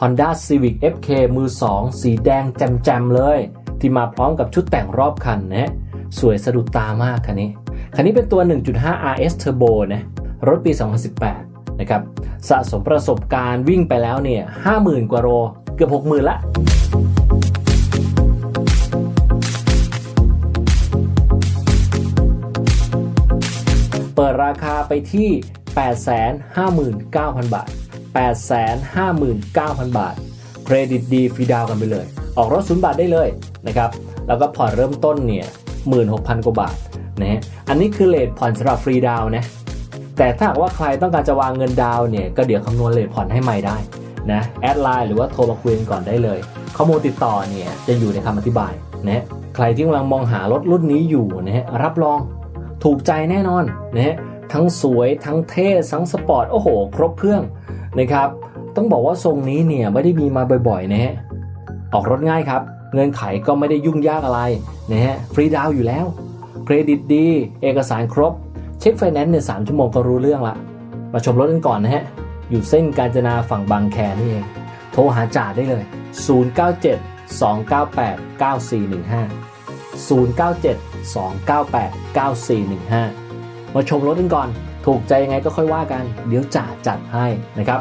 Honda Civic FK มือ 2 สีแดงแจ่มๆเลย ที่มาพร้อมกับชุดแต่งรอบคันนะสวยสะดุดตามากคันนี้ คันนี้เป็นตัว 1.5 RS Turbo นะรถปี 2018 นะครับ สะสมประสบการณ์วิ่งไปแล้วเนี่ย 50,000 กว่าโลเกือบ 60,000 ละเปิดราคาไปที่ 859,000 บาท 859,000 บาท เครดิตดีฟรีดาวกันไปเลย ออกรถศูนย์บาทได้เลยนะครับ แล้วก็ผ่อนเริ่มต้นเนี่ย16,000 กว่าบาทนะฮะ อันนี้คือเลทผ่อนสำหรับฟรีดาวนะ แต่ถ้าหากว่าใครต้องการจะวางเงินดาวเนี่ย ก็เดี๋ยวคำนวณเลทผ่อนให้ใหม่ได้นะ แอดไลน์หรือว่าโทรมาคุยกันก่อนได้เลย ข้อมูลติดต่อเนี่ยจะอยู่ในคำอธิบายนะใครที่กำลังมองหารถรุ่นนี้อยู่นะฮะ รับรองถูกใจแน่นอนนะฮะทั้งสวยทั้งเท่ทั้งสปอร์ต โอ้โห ครบเครื่อง นะครับ ต้องบอกว่าทรงนี้เนี่ยไม่ได้มีมาบ่อยๆนะฮะออกรถง่ายครับ เงื่อนไขก็ไม่ได้ยุ่งยากอะไรนะฮะฟรีดาวอยู่แล้ว เครดิตดี เอกสารครบ เช็คไฟแนนซ์เนี่ยสามชั่วโมงก็รู้เรื่องละ มาชมรถกันก่อนนะฮะ อยู่เส้นกาญจนาฝั่งบางแคนี่เอง โทรหาจ่าได้เลย 097 298 9415 097 298 9415 มาชมรถกันก่อน ถูกใจยังไงก็ค่อยว่ากัน เดี๋ยวจ่าจัดให้นะครับ